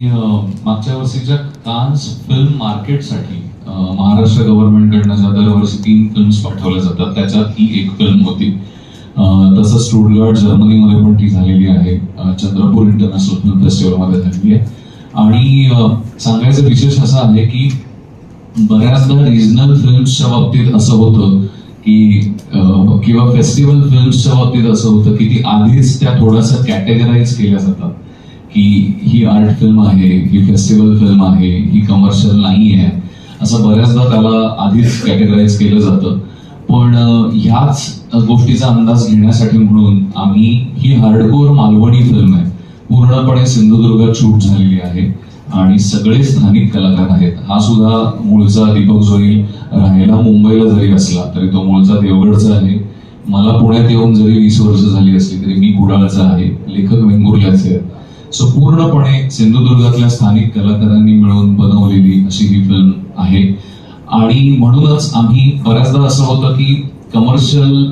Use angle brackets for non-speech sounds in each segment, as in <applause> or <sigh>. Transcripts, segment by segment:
मागच्या वर्षीच्या Cannes film मार्केटसाठी अं, महाराष्ट्र गव्हर्नमेंटकडनं ज्या दरवर्षी तीन फिल्म्स पाठवल्या जातात त्याच्यात ही एक फिल्म होती. तसंच स्टुटगार्ड जर्मनीमध्ये पण ती झालेली आहे. चंद्रपूर इंटरनॅशनल फिल्म फेस्टिवलमध्ये झालेली आहे. आणि सांगायचं विशेष असं आहे की बऱ्याचदा रिजनल फिल्म्सच्या बाबतीत असं होतं की किंवा फेस्टिवल फिल्म्सच्या बाबतीत असं होतं की ती आधीच त्या थोडंसं कॅटेगराईज केल्या जातात. की ही आर्ट फिल्म आहे ही फेस्टिवल फिल्म आहे ही कमर्शियल नाही आहे. असं बऱ्याचदा त्याला आधीच कॅटेगराईज केलं जातं. पण ह्याच गोष्टीचा अंदाज घेण्यासाठी म्हणून आम्ही ही हार्डकोर मालवणी फिल्म आहे. पूर्णपणे सिंधुदुर्गात शूट झालेली आहे. आणि सगळे स्थानिक कलाकार आहेत. हा सुद्धा मूळचा दीपक जोईल राहायला मुंबईला जरी असला तरी तो मूळचा देवगडचा आहे. मला पुण्यात येऊन जरी वीस वर्ष झाली असली तरी मी कुडाळचा आहे. लेखक वेंगुर्ल्याचे आहेत. सो पूर्णपणे सिंधुदुर्गातल्या स्थानिक कलाकारांनी मिळून बनवलेली अशी ही फिल्म आहे. आणि म्हणूनच आम्ही बऱ्याचदा असं होतं की कमर्शियल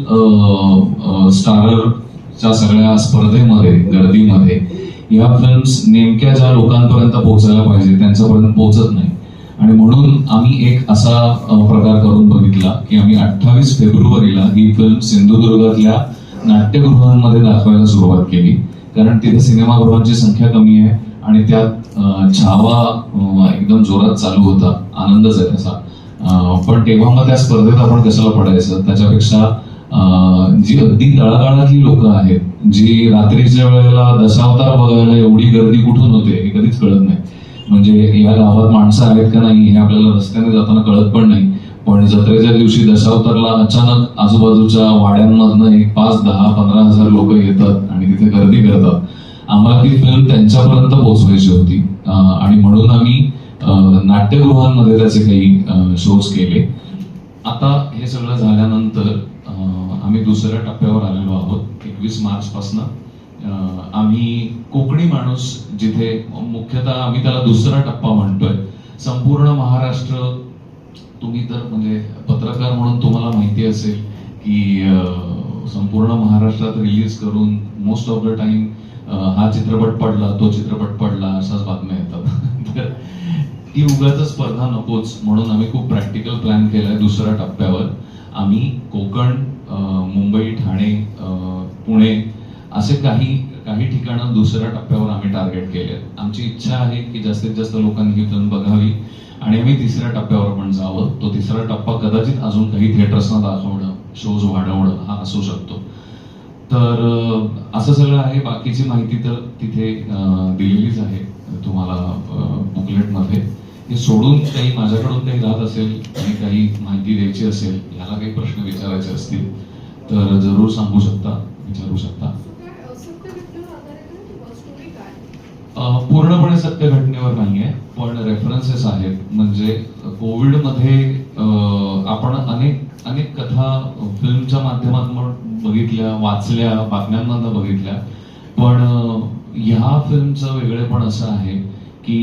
स्टाररच्या सगळ्या स्पर्धेमध्ये गर्दीमध्ये या फिल्म्स नेमक्या ज्या लोकांपर्यंत पोहोचायला पाहिजे त्यांच्यापर्यंत पोहोचत नाही. आणि म्हणून आम्ही एक असा प्रकार करून बघितला की आम्ही अठ्ठावीस फेब्रुवारीला ही फिल्म सिंधुदुर्गातल्या नाट्यगृहांमध्ये दाखवायला सुरुवात केली. कारण तिथे सिनेमागृहांची संख्या कमी आहे आणि त्यात छावा एकदम जोरात चालू होता. आनंदच आहे त्याचा पण तेव्हा मग त्या स्पर्धेत आपण कशाला पडायचं? त्याच्यापेक्षा जी अगदी तळागाळातली लोक आहेत जी रात्रीच्या वेळेला दशावतार बघायला एवढी गर्दी कुठून होते हे कधीच कळत नाही. म्हणजे या गावात माणसं आहेत का नाही हे आपल्याला रस्त्याने जाताना कळत पण नाही. पण जत्रेच्या दिवशी दशावतारला अचानक आजूबाजूच्या वाड्यांमधनं एक पाच दहा पंधरा हजार लोक येतात आणि तिथे गर्दी करतात. आम्हाला ती फिल्म त्यांच्यापर्यंत पोहोचवायची होती. आणि म्हणून आम्ही नाट्यगृहांमध्ये त्याचे काही शोज केले. आता हे सगळं झाल्यानंतर आम्ही दुसऱ्या टप्प्यावर आलेलो आहोत. एकवीस मार्च पासन आम्ही कोकणी माणूस जिथे मुख्यतः आम्ही त्याला दुसरा टप्पा म्हणतोय. संपूर्ण महाराष्ट्र तुम्ही तर म्हणजे पत्रकार म्हणून तुम्हाला माहिती असेल की संपूर्ण महाराष्ट्रात रिलीज करून मोस्ट ऑफ द टाइम हा चित्रपट पडला तो चित्रपट पडला अशाच बातम्या येतात. <laughs> तर ती उगाच स्पर्धा नकोच म्हणून आम्ही खूप प्रॅक्टिकल प्लॅन केलाय दुसऱ्या टप्प्यावर. आम्ही कोकण मुंबई ठाणे पुणे असे काही काही ठिकाणं दुसऱ्या टप्प्यावर आम्ही टार्गेट केले आमची इच्छा आहे की जास्तीत जास्त लोकांनी ही फिल्म बघावी आणि आम्ही तिसऱ्या टप्प्यावर पण जावं. तो तिसरा टप्पा कदाचित अजून काही थिएटर्सना दाखवणं शोज वाढवणं हा असू शकतो. तर असं सगळं आहे. बाकीची माहिती तर तिथे दिलेलीच आहे तुम्हाला बुकलेटमध्ये हे सोडून काही माझ्याकडून काही राहत असेल आणि काही माहिती द्यायची असेल याला काही प्रश्न विचारायचे असतील तर जरूर सांगू शकता विचारू शकता. पूर्णपणे सत्य घटनेवर नाहीये पण रेफरन्सेस आहेत. म्हणजे कोविडमध्ये आपण अनेक अनेक कथा फिल्मच्या माध्यमातून बघितल्या वाचल्या बातम्यांमधनं बघितल्या. पण ह्या फिल्मचं वेगळेपण असं आहे की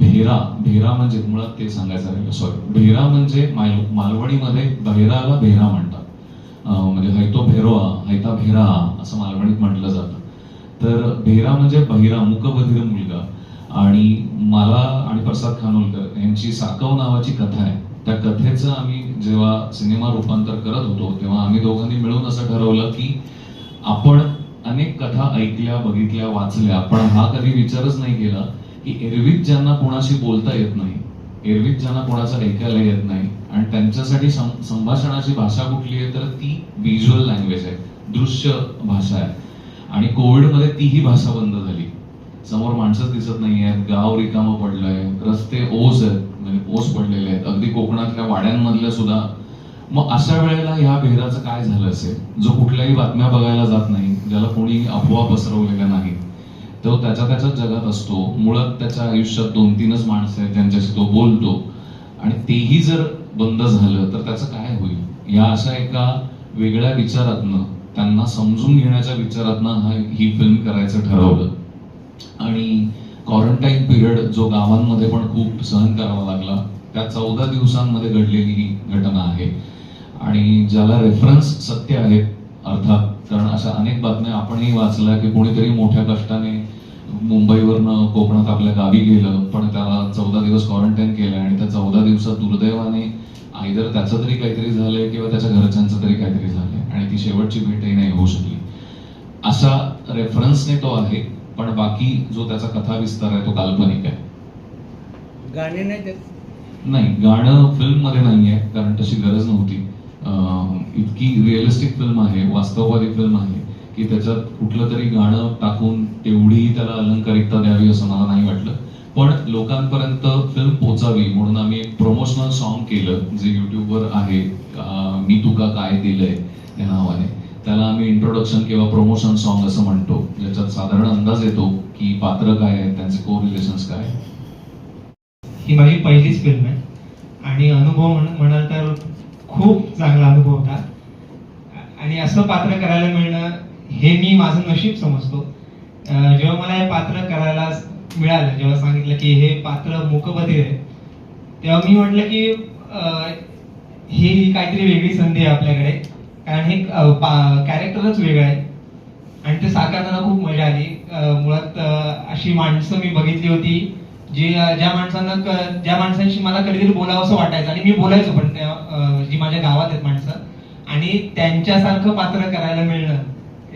भेरा भेरा म्हणजे मुळात ते सांगायचं राहिलं सॉरी भेरा म्हणजे माल मालवणीमध्ये बहिराला भेरा म्हणतात. म्हणजे हैतो भेरोआ हैता भेरा असं मालवणीत म्हटलं जातं. भेरा म्हणजे बहिरा मुकबधीर मुलगा. आणि मला आणि प्रसाद खानोलकर यांची साकव नावाची कथा आहे. त्या कथेचं आम्ही जेव्हा सिनेमा रूपांतर करत होतो तेव्हा आम्ही दोघांनी मिळून असं ठरवलं की आपण अनेक कथा ऐकल्या बघितल्या वाचल्या पण हा कधी विचारच नाही केला की एरवीत ज्यांना कोणाशी बोलता येत नाही एरवीत ज्यांना कोणाचं ऐकायला येत नाही आणि त्यांच्यासाठी संभाषणाची भाषा कुठली आहे तर ती व्हिज्युअल लँग्वेज आहे दृश्य भाषा आहे. आणि कोविडमध्ये तीही भाषा बंद झाली. समोर माणसंच दिसत नाही आहेत गाव रिकामं पडलंय रस्ते ओस आहेत म्हणजे ओस पडलेले आहेत. अगदी कोकणातल्या वाड्यांमधल्या सुद्धा. मग अशा वेळेला ह्या भेराचं काय झालं असेल? जो कुठल्याही बातम्या बघायला जात नाही ज्याला कोणी अफवा पसरवलेल्या नाही तो त्याच्या त्याच्याच जगात असतो. मुळात त्याच्या आयुष्यात दोन तीनच माणसं आहेत ज्यांच्याशी तो बोलतो. आणि तेही जर बंद झालं तर त्याचं काय होईल? या अशा एका वेगळ्या विचारातनं त्यांना समजून घेण्याच्या विचारातनं हा ही फिल्म करायचं ठरवलं. आणि क्वारंटाईन पिरियड जो गावांमध्ये पण खूप सहन करावा लागला त्या चौदा दिवसांमध्ये घडलेली ही घटना आहे. आणि ज्याला रेफरन्स सत्य आहेत अर्थात कारण अशा अनेक बातम्या आपणही वाचल्या की कोणीतरी मोठ्या कष्टाने मुंबईवरनं कोकणात आपल्या गावी गेलं पण त्याला चौदा दिवस क्वारंटाईन केलं आणि त्या चौदा दिवसात दुर्दैवाने आयदर त्याचं तरी काहीतरी झालंय किंवा त्याच्या घरच्यांचं तरी काहीतरी झालंय आणि ती शेवटची भेटही नाही होऊ शकली. अशा रेफरन्सने तो आहे पण बाकी जो त्याचा कथा विस्तार आहे तो काल्पनिक आहे. गाणे नाही नाही गाणं फिल्ममध्ये नाहीये कारण तशी गरज नव्हती. इतकी रिअलिस्टिक फिल्म आहे वास्तववादी फिल्म आहे की त्याच्यात कुठलं तरी गाणं टाकून तेवढी त्याला अलंकारिकता द्यावी असं मला नाही वाटलं. पण लोकांपर्यंत फिल्म पोचावी म्हणून आम्ही प्रमोशनल सॉन्ग केलं जे युट्यूबवर आहे. मी तुका काय दिलंय या नावाने. त्याला आम्ही इंट्रोडक्शन किंवा प्रमोशन सॉन्ग असं म्हणतो. ज्याच्यात साधारण अंदाज येतो की पात्र काय आहेत त्यांचे को रिलेशन्स काय ही माझी पहिलीच फिल्म आहे. आणि अनुभव म्हण- म्हणाल तर खूप चांगला अनुभव होता. आणि असं पात्र करायला मिळणं हे मी माझं नशीब समजतो. जेव्हा मला हे पात्र करायला मिळालं. जेव्हा सांगितलं की हे पात्र मुकबधीर आहे तेव्हा मी म्हटलं की ही काहीतरी वेगळी संधी आहे आपल्याकडे. कारण हे कॅरेक्टरच वेगळं आहे. आणि ते साकारताना खूप मजा आली. मुळात अशी माणसं मी बघितली होती जी ज्या माणसांना ज्या माणसांशी मला कधीतरी बोलावं असं वाटायचं. आणि मी बोलायचो पण त्या जी माझ्या गावात आहेत माणसं. आणि त्यांच्यासारखं पात्र करायला मिळणं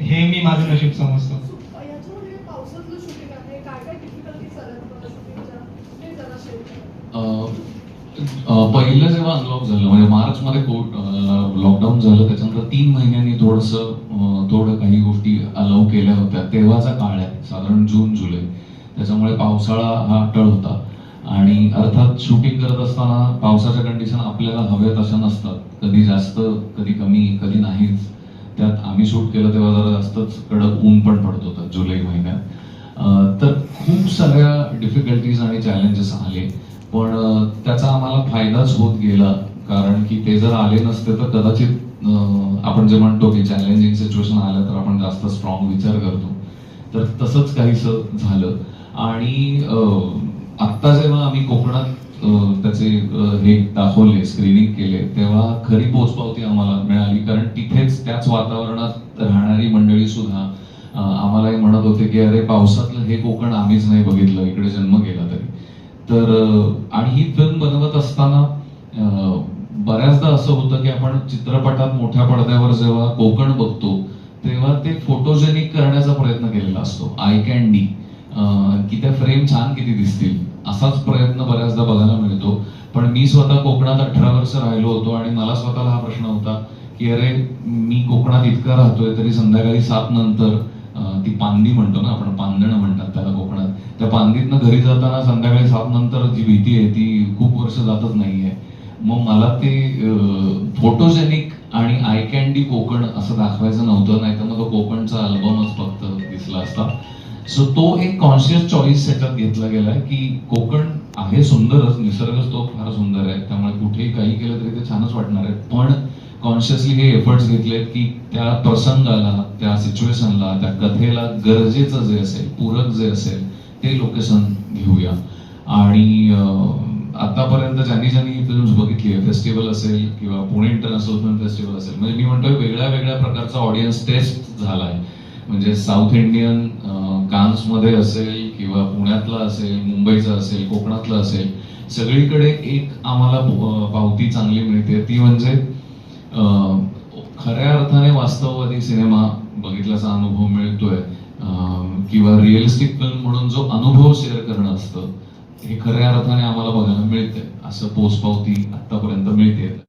हे मी माझं नशीब समजतो याच्यामध्ये पावसातलं शूटिंग आहे काय काय डिफिकल्टीज आल्या तुम्हाला शूटिंगच्या ते जरा शेअर करा अ, अ, पहिलं जेव्हा अनलॉक झालं म्हणजे मार्च मध्ये लॉकडाऊन झालं त्याच्यानंतर तीन महिन्यांनी थोडस थोडं काही गोष्टी अलाव केल्या होत्या. तेव्हाचा काळ आहे साधारण जून जुलै. त्याच्यामुळे पावसाळा हा टळ होता. आणि अर्थात शूटिंग करत असताना पावसाच्या कंडिशन आपल्याला हव्या तशा नसतात. कधी जास्त कधी कमी कधी नाहीच. त्यात आम्ही शूट केलं तेव्हा जरा जास्तच कडक ऊन पण पडत होतं जुलै महिन्यात. तर खूप साऱ्या डिफिकल्टीज आणि चॅलेंजेस आले. पण त्याचा आम्हाला फायदाच होत गेला. कारण की ते जर आले नसते तर कदाचित आपण जे म्हणतो की चॅलेंजिंग सिच्युएशन आलं तर आपण जास्त स्ट्रॉंग विचार करतो. तर तसंच काहीसं झालं. आणि आत्ता जेव्हा आम्ही कोकणात त्याचे हे दाखवले स्क्रीनिंग केले तेव्हा खरी पोचपावती आम्हाला मिळाली. कारण तिथेच त्याच वातावरणात राहणारी मंडळी सुद्धा आम्हाला आम्हालाही म्हणत होते की अरे पावसातलं हे कोकण आम्हीच नाही बघितलं. इकडे जन्म गेला तरी. तर आणि ही फिल्म बनवत असताना बऱ्याचदा असं होतं की आपण चित्रपटात मोठ्या पडद्यावर जेव्हा कोकण बघतो तेव्हा ते फोटोजेनिक करण्याचा प्रयत्न केलेला असतो. आय कॅन्डी की त्या फ्रेम छान किती दिसतील असाच प्रयत्न बऱ्याचदा बघायला मिळतो. पण मी स्वतः कोकणात अठरा वर्ष राहिलो होतो आणि मला स्वतःला हा प्रश्न होता की अरे मी कोकणात इतका राहतोय तरी संध्याकाळी सात नंतर ती पांदी म्हणतो ना आपण पांदणं त्या पांदीतनं घरी जाताना संध्याकाळी सात नंतर जी भीती आहे ती खूप वर्ष जातच नाहीये. मग मला ते फोटोजेनिक आणि आय कॅन्डी कोकण असं दाखवायचं नव्हतं नाही तर मग तो कोकणचा अल्बमच फक्त दिसला असता. सो तो एक कॉन्शियस चॉईस त्याच्यात घेतला गेला की कोकण आहे सुंदरच निसर्गच तो फार सुंदर आहे त्यामुळे कुठेही काही केलं तरी ते छानच वाटणार आहे. पण कॉन्शियसली हे एफर्ट्स घेतलेत की त्या प्रसंगाला त्या सिच्युएशनला त्या कथेला गरजेचं जे असेल पूरक जे असेल ते लोकेशन घेऊया. आणि आतापर्यंत ज्यांनी ज्यांनी फिल्म बघितली आहे फेस्टिवल असेल किंवा पुणे इंटरनॅशनल फिल्म फेस्टिवल असेल म्हणजे मी म्हणतोय वेगळ्या वेगळ्या प्रकारचा ऑडियन्स टेस्ट झालाय. म्हणजे साऊथ इंडियन कान्समध्ये असेल किंवा पुण्यातला असेल मुंबईचा असेल कोकणातला असेल सगळीकडे एक आम्हाला पावती चांगली मिळते. ती म्हणजे खऱ्या अर्थाने वास्तववादी सिनेमा बघितल्याचा अनुभव मिळतोय. किंवा रिअलिस्टिक फिल्म म्हणून जो अनुभव शेअर करणं असतं हे खऱ्या अर्थाने आम्हाला बघायला मिळतंय. असं पोचपावती आतापर्यंत मिळते.